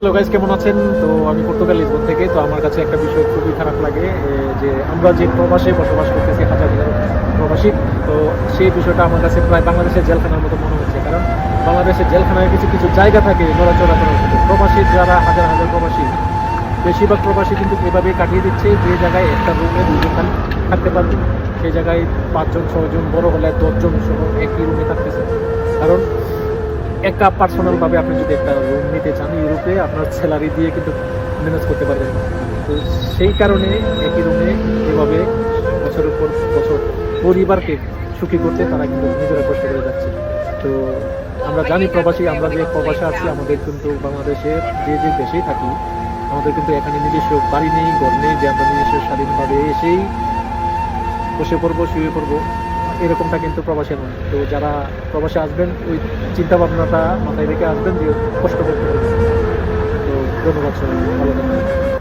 Hello guys কেমন আছেন? তো আমি পর্তুগাল লিসবন থেকে, তো আমার কাছে একটা বিষয় খুবই খারাপ লাগে যে আমরা যে প্রবাসে বসবাস করতেছি, হাজার হাজার প্রবাসী, তো সেই বিষয়টা আমার কাছে প্রায় বাংলাদেশের জেলখানার মতো মনে হচ্ছে। কারণ বাংলাদেশের জেলখানায় কিছু কিছু জায়গা থাকে, নড়াচড়া করার মতো। প্রবাসী যারা হাজার হাজার প্রবাসী, বেশিরভাগ প্রবাসী কিন্তু এভাবে কাটিয়ে দিচ্ছে, যে জায়গায় একটা রুমে দুজন থাকতে পারবে। সেই জায়গায় পাঁচজন ছজন বড় হলে দশজন সহ একই রুমে থাকতেছে। কারণ একটা পার্সোনালভাবে আপনি যদি একটা রুম নিতে চান আপনার স্যালারি দিয়ে কিন্তু ম্যানেজ করতে পারবেন। তো সেই কারণে একই রুমে এভাবে বছরের পর বছর পরিবারকে সুখী করতে তারা কিন্তু নিজেরা কষ্ট করে যাচ্ছে। তো আমরা জানি প্রবাসী, আমরা যে প্রবাসে আছি, আমাদের কিন্তু বাংলাদেশে যে যে দেশেই থাকি, আমাদের কিন্তু এখানে নিজস্ব বাড়ি নেই, ঘর নেই, যে আমরা নিজস্ব স্বাধীনভাবে এসেই বসে পড়ব, শুয়ে পড়ব, এরকমটা কিন্তু প্রবাসে নয়। তো যারা প্রবাসে আসবেন, ওই চিন্তা ভাবনাটা মাথায় রেখে আসবেন যে কষ্ট করতে ধন্যবাদ সবাই ভালো থাকবেন